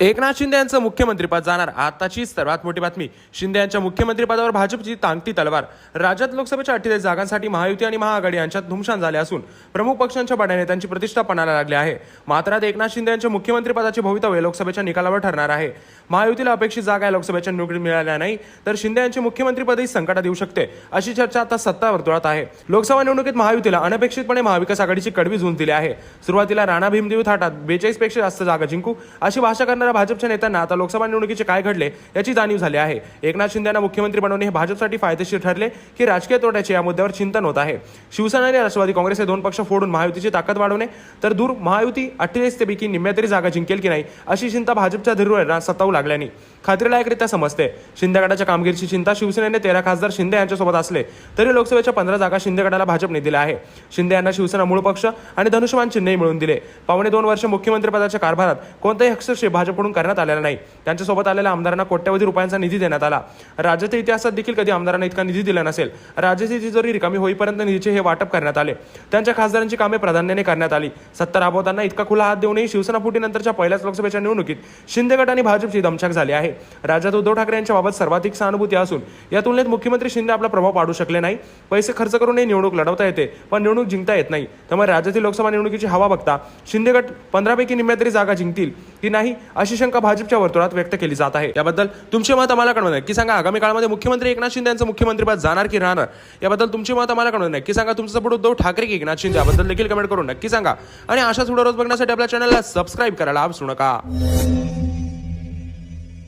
एकनाथ शिंदे यांचं मुख्यमंत्रीपद जाणार. आताची सर्वात मोठी बातमी. शिंदे यांच्या मुख्यमंत्रीपदावर भाजपची तांगती तलवार. राज्यात लोकसभेच्या अठ्ठेचाळीस जागांसाठी महायुती आणि महाआघाडी यांच्यात धुमशान झाले असून प्रमुख पक्षांच्या बड्या नेत्यांची प्रतिष्ठा पणाला लागली आहे. मात्र आता एकनाथ शिंदे यांच्या मुख्यमंत्रीपदाचे भवितव्य लोकसभेच्या निकालावर ठरणार आहे. महायुतीला अपेक्षित जागा लोकसभेच्या निवडणुकीत मिळाल्या नाही तर शिंदे यांचे मुख्यमंत्रीपदही संकटात येऊ शकते अशी चर्चा आता सत्ता वर्तुळात आहे. लोकसभा निवडणुकीत महायुतीला अनपेक्षितपणे महाविकास आघाडीची कडवी झुंज दिली आहे. सुरुवातीला राणा भीमदेव थाटात बेचाळीसपेक्षा जास्त जागा जिंकू अशी भाषा करणाऱ्या भाजपच्या नेत्यांना आता लोकसभा निवडणुकीचे काय घडले याची जाणीव झाली आहे. एकनाथ शिंदे यांना मुख्यमंत्री बनवणे हे भाजपसाठी फायदेशीर ठरले की राजकीय तोट्याचे या मुद्द्यावर चिंतन होत आहे. शिवसेना आणि राष्ट्रवादी काँग्रेस हे दोन पक्ष फोडून महायुतीची ताकद वाढवणे तर दूर महायुती अठ्ठेचाळीस पैकी निम्म्या तरी जागा जिंकेल की नाही अशी चिंता भाजपच्या धीरूवर सतावू लागल्याने खात्रीलायकरित्या समजते. शिंदे गटाच्या कामगिरीची चिंता शिवसेनेने तेरा खासदार शिंदे यांच्यासोबत असले तरी लोकसभेच्या पंधरा जागा शिंदे गटाला भाजपने दिल्या आहे शिंदे यांना शिवसेना मूळ पक्ष आणि धनुष्यमान चिन्हही मिळून दिले. पावणे दोन वर्ष मुख्यमंत्रीपदाच्या कारभारात कोणताही हस्तक्षेप भाजपकडून करण्यात आलेला नाही. त्यांच्यासोबत आलेल्या आमदारांना कोट्यवधी रुपयांचा निधी देण्यात आला. राज्याच्या इतिहासात देखील कधी आमदारांना इतका निधी दिला नसेल राज्याची तिजोरी रिकामी होईपर्यंत निधीचे हे वाटप करण्यात आले. त्यांच्या खासदारांची कामे प्राधान्याने करण्यात आली. सत्ता राबवताना इतका खुला हात देऊनही शिवसेना फुटीनंतरच्या पहिल्याच लोकसभेच्या निवडणुकीत शिंदे गट आणि भाजपची दमछाक झाली आहे. राज्यात उद्धव ठाकरे यांच्या बाबत सर्वाधिक सहानुभूती असून या तुलनेत मुख्यमंत्री शिंदे आपला प्रभाव पाडू शकले नाही. पैसे खर्च करूनही निवडणूक लढवता येते पण निवडणूक जिंकता येत नाही. त्यामुळे राज्यातील लोकसभा निवडणुकीची हवा बघता शिंदे गट पंधरापैकी निम्म्या तरी जागा जिंकतील की नाही अशी अशी शंका भाजपच्या वर्तुळात व्यक्त केली जात आहे. याबद्दल तुमचे मत आम्हाला कळवून नक्की सांगा आगामी काळामध्ये मुख्यमंत्री एकनाथ शिंदे यांचं मुख्यमंत्रीपद जाणार की राहणार? याबद्दल तुमचे मत आम्हाला कळवून नक्की सांगा तुमचं सपोर्ट उद्धव ठाकरे की एकनाथ शिंदे? याबद्दल देखील कमेंट करून नक्की सांगा? आणि अशाच व्हिडिओ रोज बघण्यासाठी आपल्या चॅनलला सबस्क्राईब करायला विसरू नका.